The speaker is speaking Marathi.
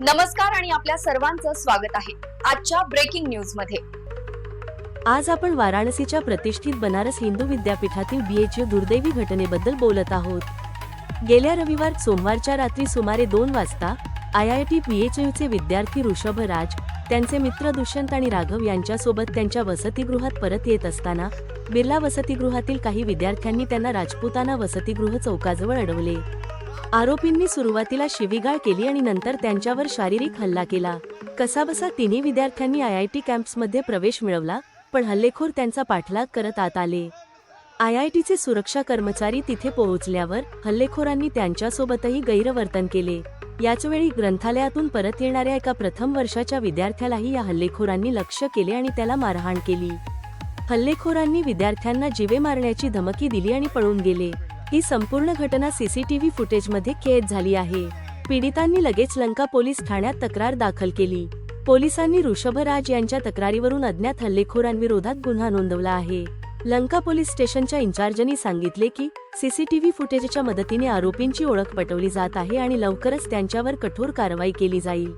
नमस्कार आणि आपल्या सर्वांचं स्वागत आहे आजच्या ब्रेकिंग न्यूजमध्ये. आज आपण वाराणसीच्या प्रतिष्ठित बनारस हिंदू विद्यापीठातील बीएचयू दुर्दैवी घटनेबद्दल बोलत आहोत. गेल्या रविवार सोमवारच्या रात्री सुमारे दोन वाजता आय आय टी बीएचयूचे विद्यार्थी ऋषभ राज त्यांचे मित्र दुष्यंत आणि राघव यांच्यासोबत त्यांच्या वसतिगृहात परत येत असताना बिर्ला वसतिगृहातील काही विद्यार्थ्यांनी त्यांना राजपुताना वसतिगृह चौकाजवळ अडवले. आरोपींनी सुरुवातीला शिवीगाळ केली आणि नंतर त्यांच्यावर शारीरिक हल्ला केला. कसाबसा तिन्ही विद्यार्थ्यांनी आय आय टी कॅम्प्समध्ये प्रवेश मिळवला पण हल्लेखोर त्यांचा पाठलाग करत आत आले. आय आय टीचे सुरक्षा कर्मचारी तिथे पोहोचल्यावर हल्लेखोरांनी त्यांच्यासोबतही गैरवर्तन केले. याचवेळी ग्रंथालयातून परत येणाऱ्या एका प्रथम वर्षाच्या विद्यार्थ्यालाही या हल्लेखोरांनी लक्ष केले आणि त्याला मारहाण केली. हल्लेखोरांनी विद्यार्थ्यांना जीवे मारण्याची धमकी दिली आणि पळून गेले. ही संपूर्ण घटना सीसीटीव्ही फुटेजमध्ये कैद झाली आहे. पीडितांनी लगेच लंका पोलीस ठाण्यात तक्रार दाखल केली. पोलिसांनी ऋषभराज यांच्या तक्रारीवरून अज्ञात हल्लेखोरांविरोधात गुन्हा नोंदवला आहे. लंका पोलीस स्टेशनच्या इन्चार्जनी सांगितले की सीसीटीव्ही फुटेजच्या मदतीने आरोपींची ओळख पटवली जात आहे आणि लवकरच त्यांच्यावर कठोर कारवाई केली जाईल.